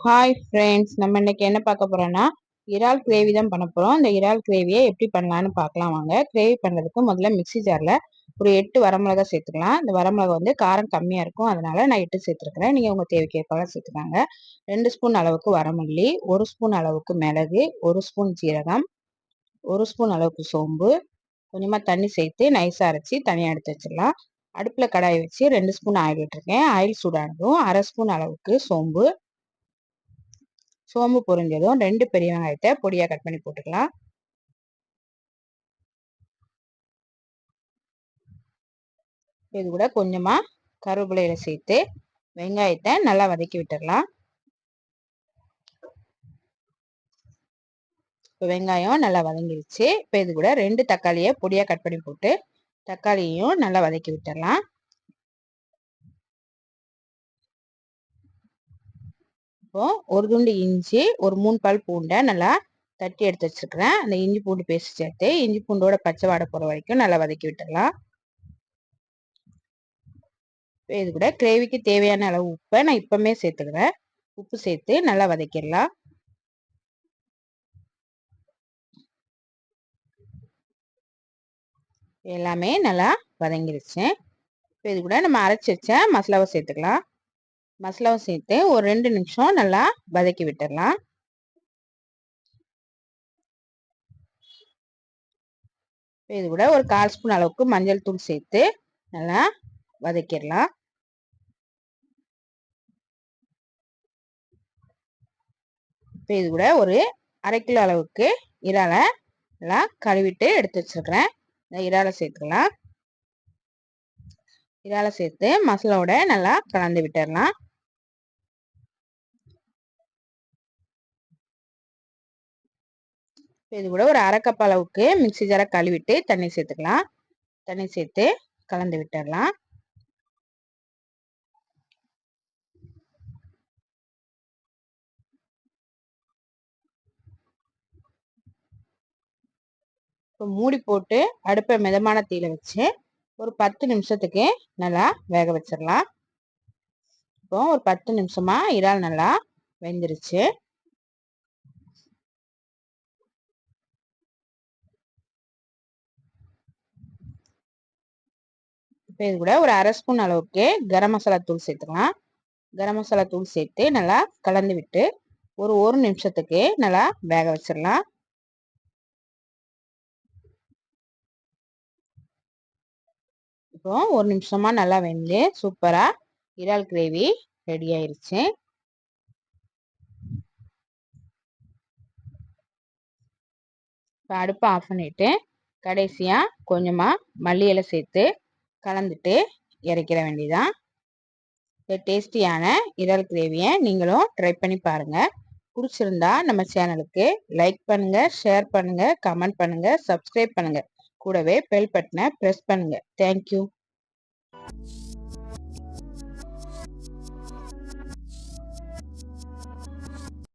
Hi friends நம்ம இன்னைக்கு என்ன பார்க்க போகிறோன்னா இறால் கிரேவி தான் பண்ண போகிறோம் இந்த இறால் கிரேவியை எப்படி பண்ணலான்னு பார்க்கலாம் வாங்க. கிரேவி பண்ணுறதுக்கு முதல்ல மிக்சி ஜாரில் ஒரு எட்டு வரமிளகா சேர்த்துக்கலாம். இந்த வரமிளகா வந்து காரம் கம்மியாக இருக்கும். அதனால நான் எட்டு சேர்த்துருக்குறேன். நீங்கள் உங்கள் தேவைக்கேற்பாக சேர்த்துக்காங்க ரெண்டு ஸ்பூன் அளவுக்கு வரமல்லி ஒரு ஸ்பூன் அளவுக்கு மிளகு ஒரு ஸ்பூன் ஜீரகம் ஒரு ஸ்பூன் அளவுக்கு சோம்பு. கொஞ்சமாக தண்ணி சேர்த்து நைஸாக அரைச்சி தனியாக எடுத்து வச்சிடலாம். அடுப்பில் கடாயை வச்சு ரெண்டு ஸ்பூன் ஆயில் விட்டுருக்கேன். ஆயில் சூடானதும் அரை ஸ்பூன் அளவுக்கு சோம்பு சோம்பு பொரிஞ்சதும் ரெண்டு பெரிய வெங்காயத்தை பொடியாக கட் பண்ணி போட்டுக்கலாம். இது கூட கொஞ்சமாக கருவேப்பிலையில சேர்த்து வெங்காயத்தை நல்லா வதக்கி விட்டுடலாம். இப்போ வெங்காயம் நல்லா வதங்கிருச்சு. இப்போ இது கூட ரெண்டு தக்காளியை பொடியாக கட் பண்ணி போட்டு தக்காளியையும் நல்லா வதக்கி விட்டுடலாம். இப்போ ஒரு துண்டு இஞ்சி ஒரு மூணு பால் பூண்டை நல்லா தட்டி எடுத்து வச்சுருக்கிறேன். அந்த இஞ்சி பூண்டு பேஸ்ட் சேர்த்து இஞ்சி பூண்டோட பச்சை வாடை போகிற வரைக்கும் நல்லா வதக்கி விட்டுடலாம். இது கூட கிரேவிக்கு தேவையான அளவு உப்பை நான் இப்பவுமே சேர்த்துக்கிறேன். உப்பு சேர்த்து நல்லா வதக்கிடலாம். எல்லாமே நல்லா வதங்கிருச்சு. இப்போ இது கூட நம்ம அரைச்சி வச்ச மசாலாவை சேர்த்துக்கலாம். மசாலாவை சேர்த்து ஒரு ரெண்டு நிமிஷம் நல்லா வதக்கி விட்டுடலாம் இது கூட ஒரு கால் ஸ்பூன் அளவுக்கு மஞ்சள் தூள் சேர்த்து நல்லா வதக்கிடலாம். இப்போ இது கூட ஒரு அரை கிலோ அளவுக்கு இறாலை நல்லா கழுவிட்டு எடுத்து வச்சிடுறேன் இந்த இறாலை சேர்த்துக்கலாம். இறாலை சேர்த்து மசாலாவோட நல்லா கலந்து விட்டுடலாம் இது கூட ஒரு அரைக்கப் அளவுக்கு மிக்சி ஜாரை கழுவிட்டு தண்ணி சேர்த்துக்கலாம். தண்ணி சேர்த்து கலந்து விட்டுடலாம். இப்போ மூடி போட்டு அடுப்பை மிதமான தீயில வச்சு ஒரு பத்து நிமிஷத்துக்கு நல்லா வேக வச்சிடலாம். இப்போ ஒரு பத்து நிமிஷமா இறால் நல்லா வெந்துருச்சு. இப்போ இது கூட ஒரு அரை ஸ்பூன் அளவுக்கு கரம் மசாலா தூள் சேர்த்துக்கலாம். கரம் மசாலா தூள் சேர்த்து நல்லா கலந்து விட்டு ஒரு ஒரு நிமிஷத்துக்கு நல்லா வேக வச்சிடலாம். இப்போ ஒரு நிமிஷமா நல்லா வெந்து சூப்பரா இறால் கிரேவி ரெடி ஆயிருச்சு. இப்போ அடுப்பை ஆஃப் பண்ணிட்டு கடைசியாக கொஞ்சமாக மல்லி இலை சேர்த்து கலந்துட்டு இறக்கிற வேண்டியதான் இந்த டேஸ்டியான இறால் கிரேவியை நீங்களும் ட்ரை பண்ணி பாருங்கள் பிடிச்சிருந்தா நம்ம சேனலுக்கு லைக் பண்ணுங்கள் ஷேர் பண்ணுங்கள் கமெண்ட் பண்ணுங்கள் சப்ஸ்கிரைப் பண்ணுங்கள் கூடவே பெல் பட்டனை ப்ரெஸ் பண்ணுங்கள் தேங்க்யூ